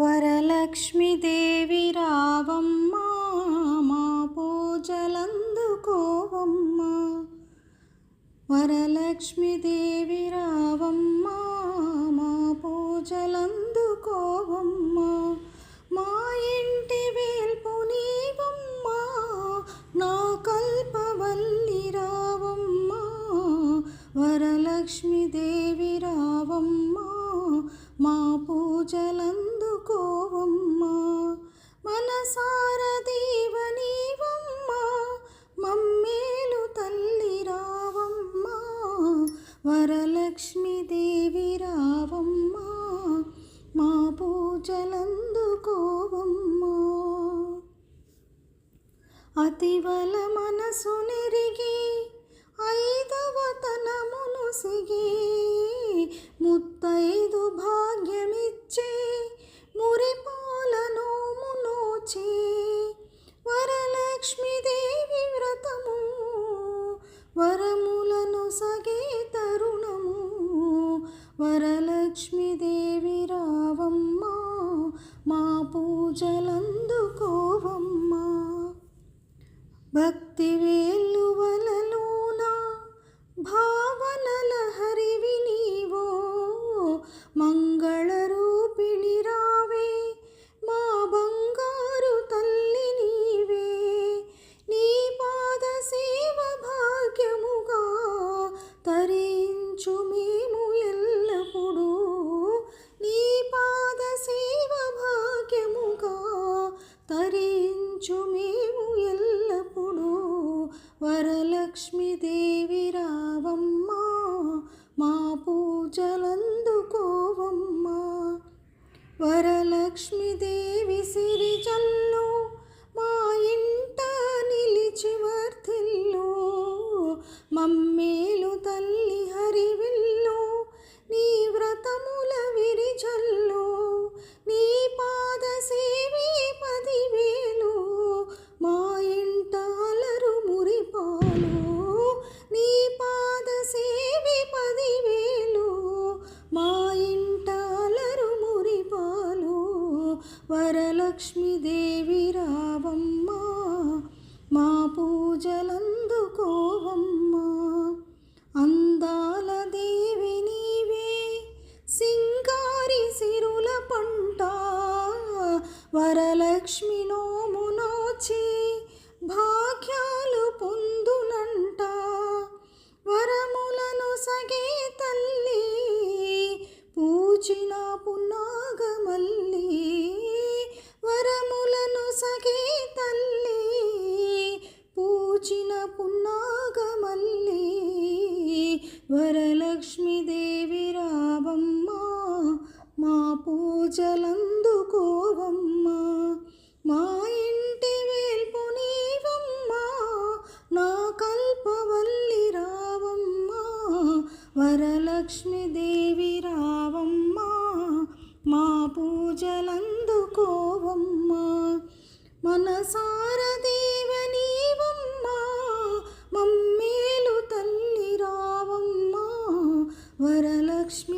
వరలక్ష్మీదేవి రావమ్మా మా పూజలందుకోవమ్మా. వరలక్ష్మీదేవి రావమ్మ. పూజలందుకోవమ్మా మనసార దేవనీవమ్మా. మమ్మేలు తల్లి రావమ్మా. వరలక్ష్మి దేవి రావమ్మా. మా పూజలందుకోవమ్మా. అతివల మనసు నెరిగి వరములను సగే తరుణము వరలక్ష్మీదేవి రావమ్మా మా పూజలందుకోవమ్మా భక్తి వరలక్ష్మీదేవి రావమ్మా మా పూజలందుకోవమ్మా వరలక్ష్మీదేవి సిరిజల్లు మా ఇంట నిలిచి వర్ధిల్లు. మమ్మీ వరలక్ష్మీదేవి రావమ్మా మా పూజలందుకోవమ్మా అందాల దేవి నీవే సింగారి సిరుల పంట. వరలక్ష్మి నోమునోచే పూచిన మళ్ళీ వరలక్ష్మీదేవి రావమ్మ మా పూజలందుకోవమ్మ మా ఇంటి వేల్పు నీవమ్మ నా కల్పవల్లి రావమ్మ. వరలక్ష్మీదేవి రావమ్మ మా పూజలందుకోవమ్మ మనసార వరలక్ష్మి